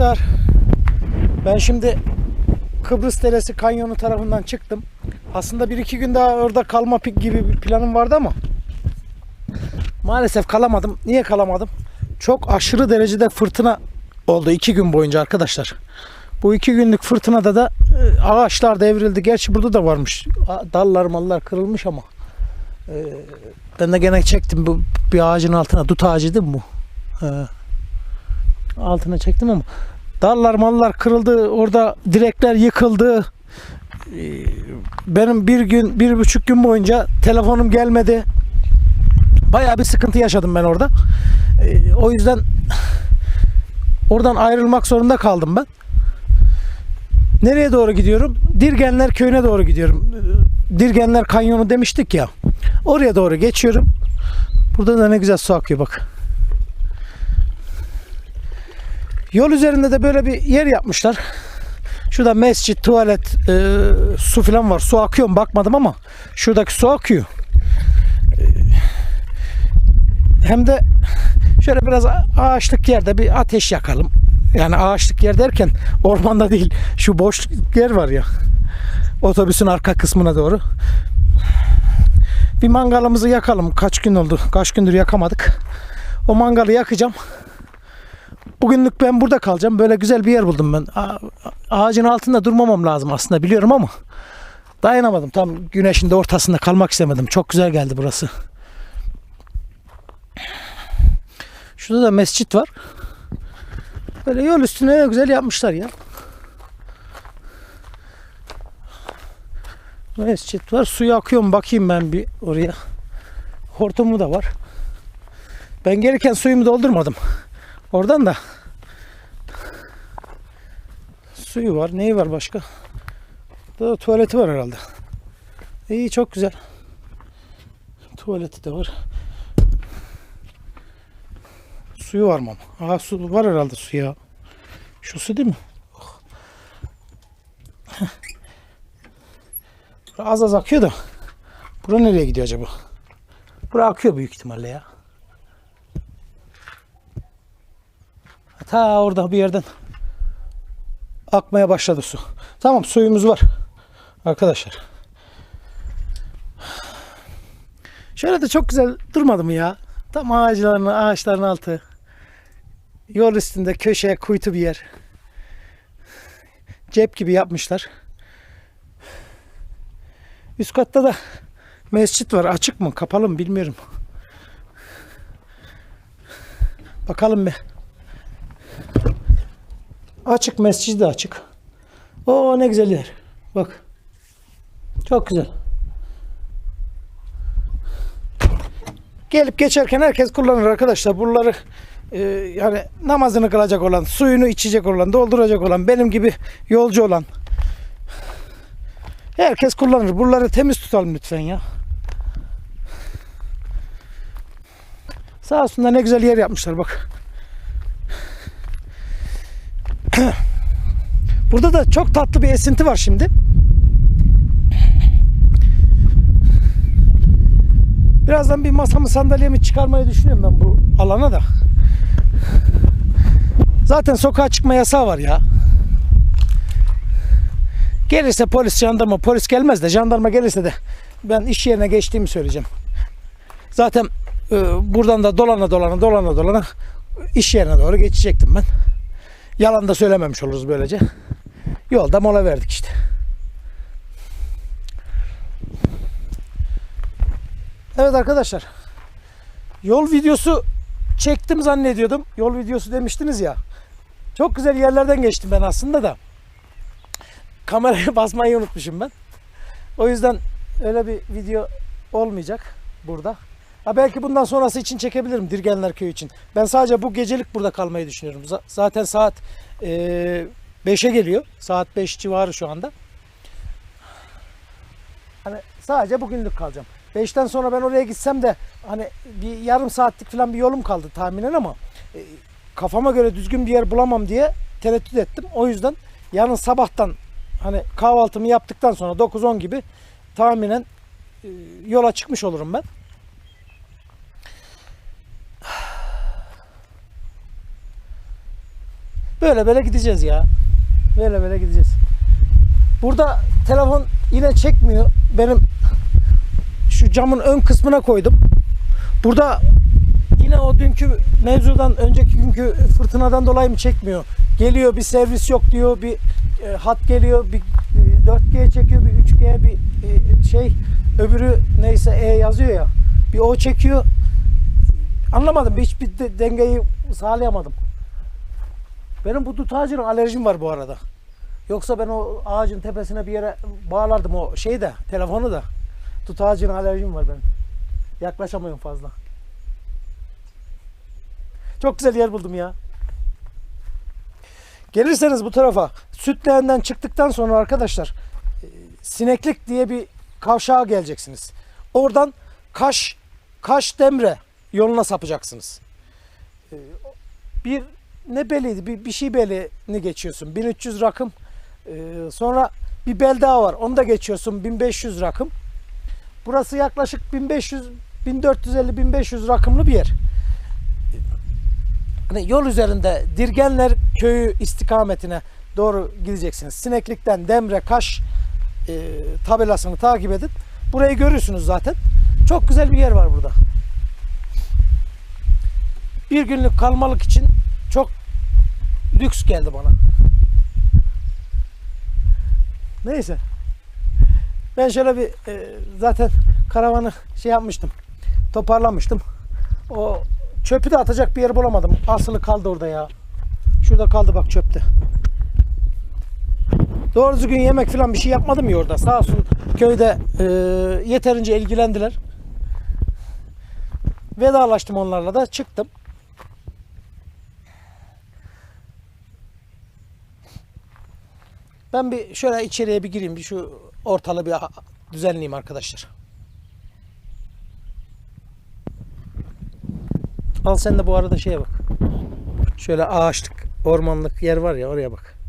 arkadaşlar. Ben şimdi Kıbrıs Deresi Kanyonu tarafından çıktım. Aslında bir iki gün daha orada kalma pik gibi bir planım vardı ama maalesef kalamadım. Niye kalamadım? Çok aşırı derecede fırtına oldu iki gün boyunca arkadaşlar. Bu iki günlük fırtınada da e, ağaçlar devrildi. Gerçi burada da varmış. Dallar mallar kırılmış ama. e, Ben de gene çektim bu bir ağacın altına. Dut ağacı değil bu? Altına çektim ama dallar mallar kırıldı. Orada direkler yıkıldı. Ee, Benim bir gün, bir buçuk gün boyunca telefonum gelmedi. Bayağı bir sıkıntı yaşadım ben orada. Ee, O yüzden oradan ayrılmak zorunda kaldım ben. Nereye doğru gidiyorum? Dirgenler köyüne doğru gidiyorum. Ee, Dirgenler kanyonu demiştik ya. Oraya doğru geçiyorum. Burada da ne güzel su akıyor bak. Yol üzerinde de böyle bir yer yapmışlar. Şurada mescit, tuvalet, e, su falan var. Su akıyor mu bakmadım ama şuradaki su akıyor. E, hem de şöyle biraz ağaçlık yerde bir ateş yakalım. Yani ağaçlık yer derken ormanda değil. Şu boş yer var ya. Otobüsün arka kısmına doğru. Bir mangalımızı yakalım. Kaç gün oldu? Kaç gündür yakamadık. O mangalı yakacağım. Bugünlük ben burada kalacağım. Böyle güzel bir yer buldum ben. Ağacın altında durmamam lazım aslında biliyorum ama dayanamadım. Tam güneşin de ortasında kalmak istemedim. Çok güzel geldi burası. Şurada da mescit var. Böyle yol üstüne ne güzel yapmışlar ya. Mescit var. Suyu akıyor mu bakayım ben bir oraya. Hortumu da var. Ben gelirken suyumu doldurmadım. Oradan da suyu var. Neyi var başka? Burada da tuvaleti var herhalde. İyi çok güzel. Tuvaleti de var. Suyu var mı? ama? Aa su var herhalde su ya. Şu su değil mi? Oh. Az az akıyor da. Bura nereye gidiyor acaba? Bura akıyor büyük ihtimalle ya. Ta orada bir yerden akmaya başladı su. Tamam suyumuz var. Arkadaşlar. Şöyle de çok güzel durmadı mı ya? Tam ağaçların, ağaçların altı. Yol üstünde köşeye kuytu bir yer. Cep gibi yapmışlar. Üst katta da mescit var. Açık mı? Kapalı mı? Bilmiyorum. Bakalım bir. Açık mescid de açık. O ne güzel yer. Bak. Çok güzel. Gelip geçerken herkes kullanır arkadaşlar. Buraları e, yani namazını kılacak olan, suyunu içecek olan, dolduracak olan, benim gibi yolcu olan herkes kullanır. Buraları temiz tutalım lütfen ya. Sağ olsunlar ne güzel yer yapmışlar bak. Burada da çok tatlı bir esinti var şimdi. Birazdan bir masamı sandalyemi çıkarmayı düşünüyorum ben bu alana da. Zaten sokağa çıkma yasağı var ya. Gelirse polis, jandarma, polis gelmez de jandarma gelirse de ben iş yerine geçtiğimi söyleyeceğim. Zaten e, buradan da dolana dolana dolana dolana iş yerine doğru geçecektim ben. Yalan da söylememiş oluruz böylece. Yolda mola verdik işte. Evet arkadaşlar. Yol videosu çektim zannediyordum. Yol videosu demiştiniz ya. Çok güzel yerlerden geçtim ben aslında da. Kameraya basmayı unutmuşum ben. O yüzden öyle bir video olmayacak burada. Ha belki bundan sonrası için çekebilirim Dirgenler Köyü için. Ben sadece bu gecelik burada kalmayı düşünüyorum. Z- zaten saat eee 5'e geliyor. Saat 5 civarı şu anda. Hani sadece bugünlük kalacağım. 5'ten sonra ben oraya gitsem de hani bir yarım saatlik falan bir yolum kaldı tahminen ama e, kafama göre düzgün bir yer bulamam diye tereddüt ettim. O yüzden yarın sabahtan hani kahvaltımı yaptıktan sonra 9-10 gibi tahminen e, yola çıkmış olurum ben. Böyle böyle gideceğiz ya. Böyle böyle gideceğiz. Burada telefon yine çekmiyor. Benim şu camın ön kısmına koydum. Burada yine o dünkü mevzudan önceki günkü fırtınadan dolayı mı çekmiyor? Geliyor bir servis yok diyor. Bir e, hat geliyor. Bir e, 4G çekiyor. Bir 3G bir e, şey öbürü neyse E yazıyor ya. Bir o çekiyor. Anlamadım. Hiçbir de- dengeyi sağlayamadım. Benim bu dut ağacına alerjim var bu arada. Yoksa ben o ağacın tepesine bir yere bağlardım o şeyi de, telefonu da. Dut ağacına alerjim var benim. Yaklaşamıyorum fazla. Çok güzel yer buldum ya. Gelirseniz bu tarafa Sütleğen'den çıktıktan sonra arkadaşlar e, Sineklik diye bir kavşağa geleceksiniz. Oradan Kaş Kaş Demre yoluna sapacaksınız. E, Bir ne beliydi? Bir, bir şey belini geçiyorsun. 1300 rakım. E, Sonra bir bel daha var. Onu da geçiyorsun. 1500 rakım. Burası yaklaşık 1500 1450 1500 rakımlı bir yer. Hani yol üzerinde Dirgenler köyü istikametine doğru gideceksiniz. Sineklikten Demre Kaş e, tabelasını takip edin. Burayı görürsünüz zaten. Çok güzel bir yer var burada. Bir günlük kalmalık için lüks geldi bana. Neyse. Ben şöyle bir e, zaten karavanı şey yapmıştım. Toparlamıştım. O çöpü de atacak bir yer bulamadım. Asılı kaldı orada ya. Şurada kaldı bak çöpte. Doğru düzgün yemek falan bir şey yapmadım ya orada. Sağ olsun köyde e, yeterince ilgilendiler. Vedalaştım onlarla da çıktım. Ben bir şöyle içeriye bir gireyim. Bir şu ortalığı bir düzenleyeyim arkadaşlar. Al sen de bu arada şeye bak. Şöyle ağaçlık, ormanlık yer var ya oraya bak.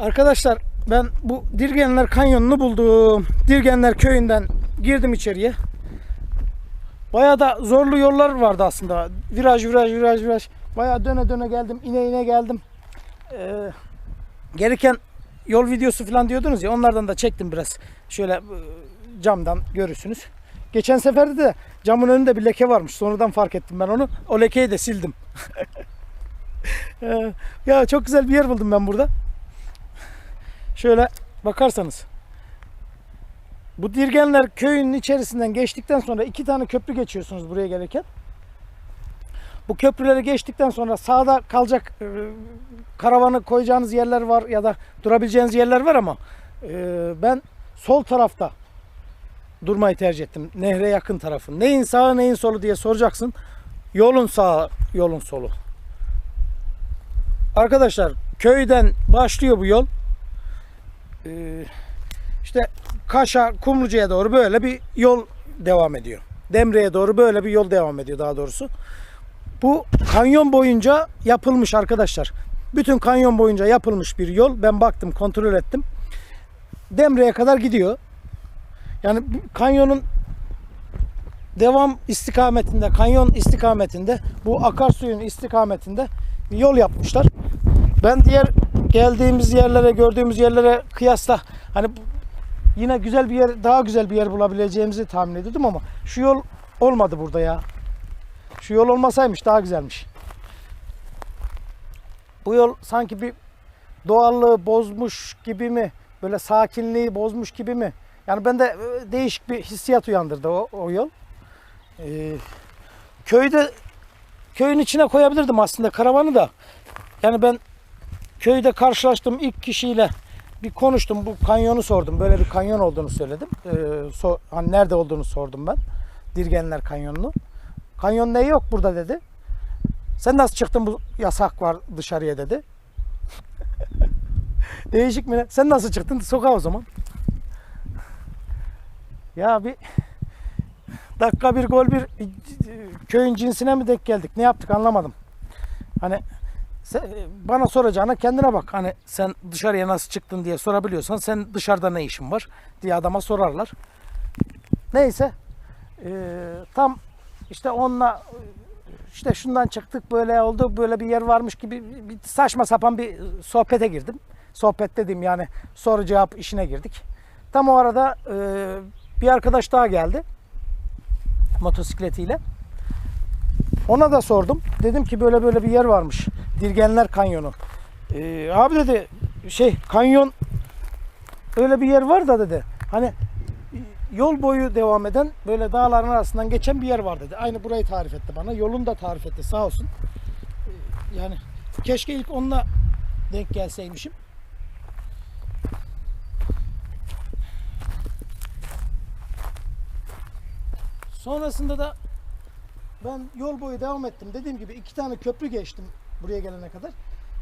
Arkadaşlar ben bu Dirgenler Kanyonu'nu buldum. Dirgenler köyünden girdim içeriye. Bayağı da zorlu yollar vardı aslında. Viraj viraj viraj viraj. Bayağı döne döne geldim. ine ine geldim. Ee, gereken yol videosu falan diyordunuz ya onlardan da çektim biraz. Şöyle e, camdan görürsünüz. Geçen seferde de camın önünde bir leke varmış. Sonradan fark ettim ben onu. O lekeyi de sildim. Ee, ya çok güzel bir yer buldum ben burada. Şöyle bakarsanız. Bu Dirgenler köyünün içerisinden geçtikten sonra iki tane köprü geçiyorsunuz buraya gelirken. Bu köprüleri geçtikten sonra sağda kalacak e, karavanı koyacağınız yerler var ya da durabileceğiniz yerler var ama e, ben sol tarafta durmayı tercih ettim. Nehre yakın tarafı. Neyin sağı neyin solu diye soracaksın. Yolun sağı, yolun solu. Arkadaşlar köyden başlıyor bu yol. Ee, işte Kaş'a, Kumluca'ya doğru böyle bir yol devam ediyor. Demre'ye doğru böyle bir yol devam ediyor daha doğrusu. Bu kanyon boyunca yapılmış arkadaşlar. Bütün kanyon boyunca yapılmış bir yol. Ben baktım, kontrol ettim. Demre'ye kadar gidiyor. Yani kanyonun devam istikametinde, kanyon istikametinde, bu akarsuyun istikametinde yol yapmışlar. Ben diğer geldiğimiz yerlere, gördüğümüz yerlere kıyasla hani yine güzel bir yer, daha güzel bir yer bulabileceğimizi tahmin ediyordum ama şu yol olmadı burada ya. Şu yol olmasaymış daha güzelmiş. Bu yol sanki bir doğallığı bozmuş gibi mi? Böyle sakinliği bozmuş gibi mi? Yani bende e, değişik bir hissiyat uyandırdı o, o yol. Ee, köyde köyün içine koyabilirdim aslında karavanı da. Yani ben köyde karşılaştığım ilk kişiyle bir konuştum. Bu kanyonu sordum. Böyle bir kanyon olduğunu söyledim. Ee, so- hani nerede olduğunu sordum ben. Dirgenler Kanyonu'nu. Kanyon ne yok burada dedi. Sen nasıl çıktın bu yasak var dışarıya dedi. Değişik mi? Sen nasıl çıktın? Sokağa o zaman. Ya bir dakika bir gol bir köyün cinsine mi denk geldik? Ne yaptık anlamadım. Hani sen, bana soracağına kendine bak. Hani sen dışarıya nasıl çıktın diye sorabiliyorsan sen dışarıda ne işin var diye adama sorarlar. Neyse eee, tam işte onunla işte şundan çıktık böyle oldu böyle bir yer varmış gibi bir saçma sapan bir sohbete girdim. Sohbet dedim yani soru cevap işine girdik. Tam o arada eee, bir arkadaş daha geldi motosikletiyle. Ona da sordum. Dedim ki böyle böyle bir yer varmış. Dirgenler Kanyonu. Ee, abi dedi şey kanyon öyle bir yer var da dedi. Hani yol boyu devam eden böyle dağların arasından geçen bir yer var dedi. Aynı burayı tarif etti bana. Yolunu da tarif etti sağ olsun. Ee, yani keşke ilk onunla denk gelseymişim. Sonrasında da ben yol boyu devam ettim. Dediğim gibi iki tane köprü geçtim buraya gelene kadar.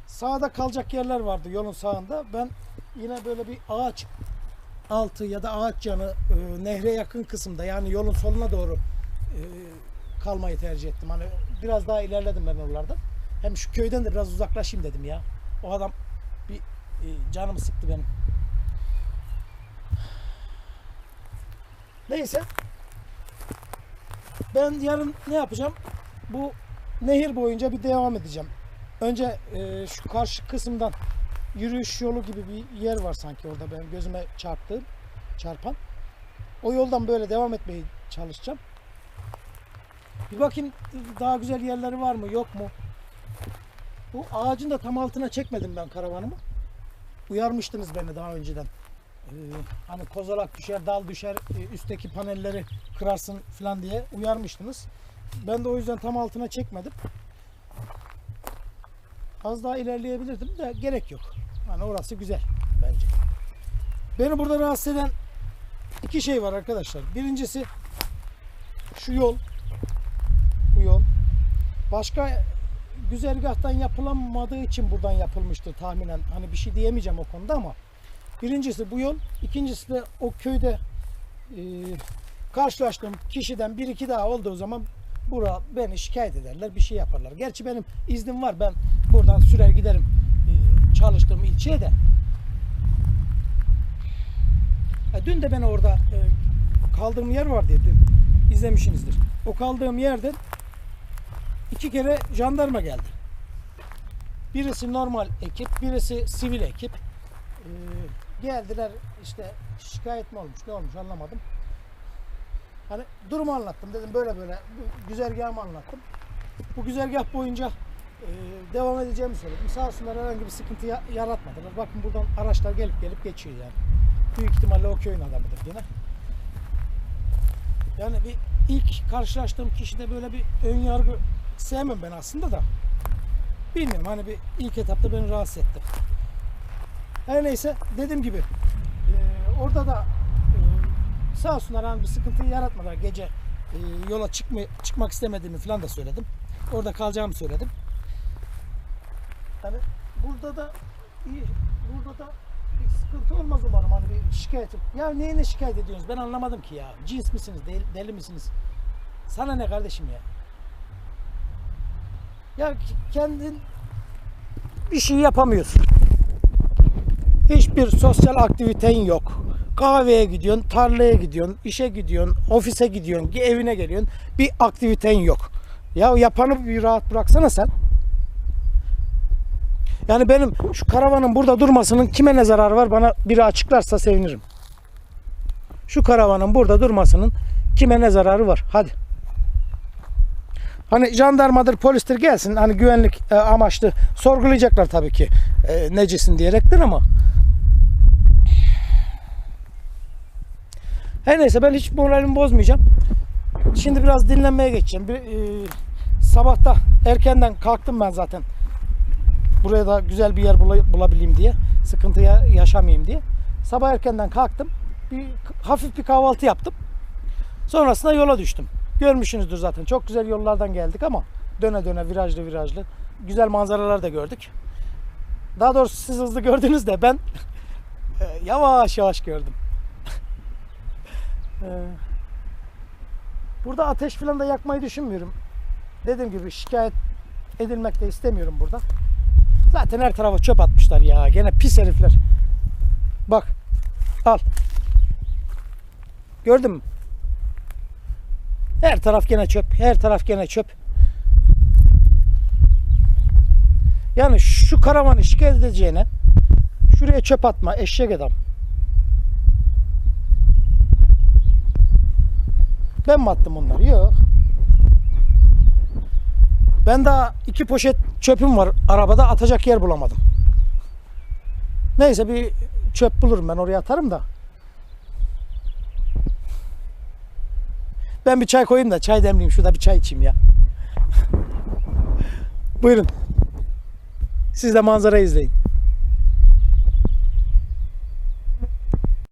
Sağda kalacak yerler vardı yolun sağında. Ben yine böyle bir ağaç altı ya da ağaç yanı e, nehre yakın kısımda yani yolun soluna doğru e, kalmayı tercih ettim. Hani biraz daha ilerledim ben oralarda. Hem şu köyden de biraz uzaklaşayım dedim ya. O adam bir e, canımı sıktı benim. Neyse. Ben yarın ne yapacağım? Bu nehir boyunca bir devam edeceğim. Önce e, şu karşı kısımdan yürüyüş yolu gibi bir yer var sanki orada benim gözüme çarptığım, çarpan. O yoldan böyle devam etmeye çalışacağım. Bir bakayım daha güzel yerleri var mı yok mu? Bu ağacın da tam altına çekmedim ben karavanımı. Uyarmıştınız beni daha önceden. Ee, hani kozalak düşer, dal düşer, e, üstteki panelleri kırarsın falan diye uyarmıştınız. Ben de o yüzden tam altına çekmedim. Az daha ilerleyebilirdim de gerek yok. Hani orası güzel bence. Beni burada rahatsız eden iki şey var arkadaşlar. Birincisi şu yol. Bu yol. Başka güzergahtan yapılamadığı için buradan yapılmıştır tahminen. Hani bir şey diyemeyeceğim o konuda ama birincisi bu yol. ikincisi de o köyde e, karşılaştığım kişiden bir iki daha olduğu zaman bura beni şikayet ederler bir şey yaparlar. Gerçi benim iznim var ben buradan sürer giderim e, çalıştığım ilçeye de Ha, dün de ben orada e, kaldığım yer var diye dün izlemişsinizdir. O kaldığım yerden iki kere jandarma geldi. Birisi normal ekip, birisi sivil ekip. Ee, geldiler işte şikayet mi olmuş ne olmuş anlamadım. Hani durumu anlattım dedim böyle böyle bu güzergahımı anlattım. Bu güzergah boyunca e, devam edeceğimi söyledim. Sağ olsunlar herhangi bir sıkıntı ya- yaratmadılar. Bakın buradan araçlar gelip gelip geçiyor yani. Büyük ihtimalle o köyün adamıdır yine. Yani bir ilk karşılaştığım kişide böyle bir ön yargı sevmem ben aslında da. Bilmiyorum hani bir ilk etapta beni rahatsız etti. Her neyse dediğim gibi e, orada da sağ olsunlar hani bir sıkıntı yaratmadılar. Gece e, yola çıkma, çıkmak istemediğimi falan da söyledim. Orada kalacağımı söyledim. Yani burada da iyi, burada da bir sıkıntı olmaz umarım hani bir şikayet. Ya neyine şikayet ediyorsunuz ben anlamadım ki ya. Cins misiniz, deli, deli misiniz? Sana ne kardeşim ya? Ya kendin bir şey yapamıyorsun. Hiçbir sosyal aktiviten yok. Kahveye gidiyorsun, tarlaya gidiyorsun, işe gidiyorsun, ofise gidiyorsun, evine geliyorsun. Bir aktiviten yok. Ya yapanı bir rahat bıraksana sen. Yani benim şu karavanın burada durmasının kime ne zararı var bana biri açıklarsa sevinirim. Şu karavanın burada durmasının kime ne zararı var? Hadi. Hani jandarmadır, polistir gelsin. Hani güvenlik e, amaçlı sorgulayacaklar tabii ki. E, necisin diyerektir ama. Her neyse ben hiç moralimi bozmayacağım. Şimdi biraz dinlenmeye geçeceğim. Bir, e, sabahta erkenden kalktım ben zaten. Buraya da güzel bir yer bula- bulabileyim diye. Sıkıntı ya- yaşamayayım diye. Sabah erkenden kalktım. Bir hafif bir kahvaltı yaptım. Sonrasında yola düştüm. Görmüşsünüzdür zaten. Çok güzel yollardan geldik ama döne döne virajlı virajlı. Güzel manzaralar da gördük. Daha doğrusu siz hızlı gördünüz de ben e, yavaş yavaş gördüm. E, Burada ateş falan da yakmayı düşünmüyorum. Dediğim gibi şikayet edilmek de istemiyorum burada. Zaten her tarafa çöp atmışlar ya. Gene pis herifler. Bak. Al. Gördün mü? Her taraf gene çöp. Her taraf gene çöp. Yani şu karavanı şikayet edeceğine şuraya çöp atma eşek adam. Ben mi attım onları? Yok. Ben daha iki poşet çöpüm var arabada atacak yer bulamadım. Neyse bir çöp bulurum ben oraya atarım da. Ben bir çay koyayım da çay demleyeyim. Şurada bir çay içeyim ya. Buyurun. Siz de manzara izleyin.